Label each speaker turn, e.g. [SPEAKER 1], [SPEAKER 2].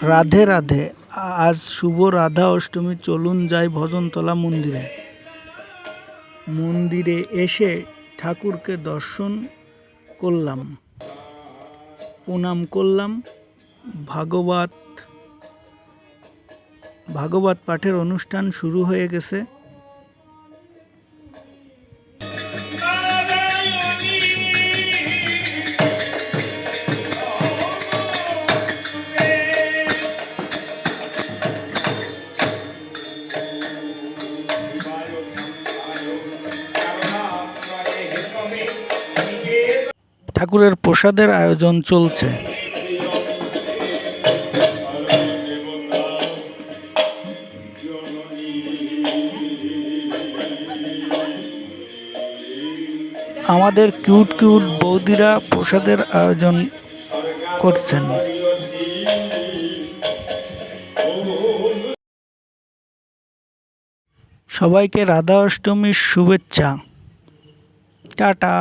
[SPEAKER 1] রাধে রাধে, আজ শুভ রাধা অষ্টমী, চলুন যাই ভজনতলা মন্দিরে। মন্দিরে এসে ঠাকুরকে দর্শন করলাম। প্রণাম করলাম। ভাগবত ভাগবত পাঠের অনুষ্ঠান শুরু হয়ে গেছে। ঠাকুরের প্রসাদের আয়োজন চলছে। আমাদের কিউট কিউট বৌদিরা প্রসাদের আয়োজন করছেন। সবাইকে রাধা অষ্টমীর শুভেচ্ছা। টাটা।